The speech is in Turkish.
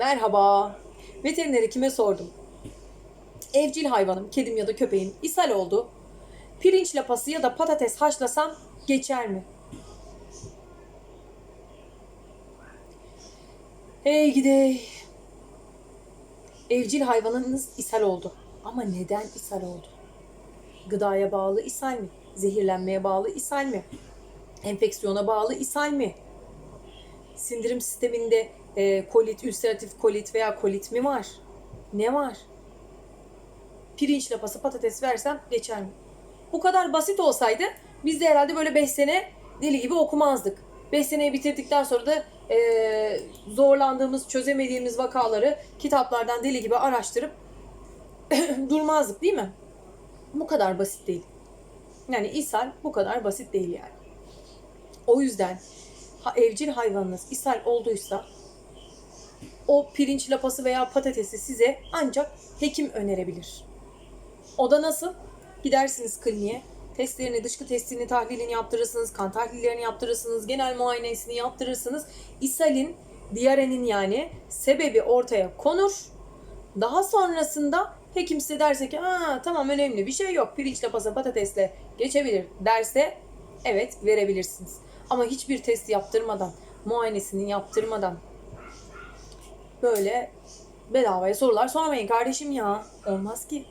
Merhaba. Veterineri kime sordum? Evcil hayvanım, kedim ya da köpeğim ishal oldu. Pirinç lapası ya da patates haşlasam geçer mi? Hey gidey. Evcil hayvanınız ishal oldu. Ama neden ishal oldu? Gıdaya bağlı ishal mi? Zehirlenmeye bağlı ishal mi? Enfeksiyona bağlı ishal mi? Sindirim sisteminde e, kolit, ülseratif kolit veya kolit mi var? Ne var? Pirinç lapası patates versem geçer mi? Bu kadar basit olsaydı biz de herhalde böyle 5 sene deli gibi okumazdık. 5 seneyi bitirdikten sonra da e, zorlandığımız, çözemediğimiz vakaları kitaplardan deli gibi araştırıp durmazdık değil mi? Bu kadar basit değil. Yani ishal bu kadar basit değil yani. O yüzden evcil hayvanınız ishal olduysa o pirinç lapası veya patatesi size ancak hekim önerebilir. O da nasıl? Gidersiniz kliniğe, testlerini, dışkı testini, tahlilini yaptırırsınız, kan tahlillerini yaptırırsınız, genel muayenesini yaptırırsınız. İshalin, diyarenin yani sebebi ortaya konur. Daha sonrasında hekim size derse ki Aa, tamam önemli bir şey yok pirinç lapası patatesle geçebilir derse evet verebilirsiniz. Ama hiçbir test yaptırmadan, muayenesini yaptırmadan böyle bedavaya sorular sormayın kardeşim ya. Olmaz ki.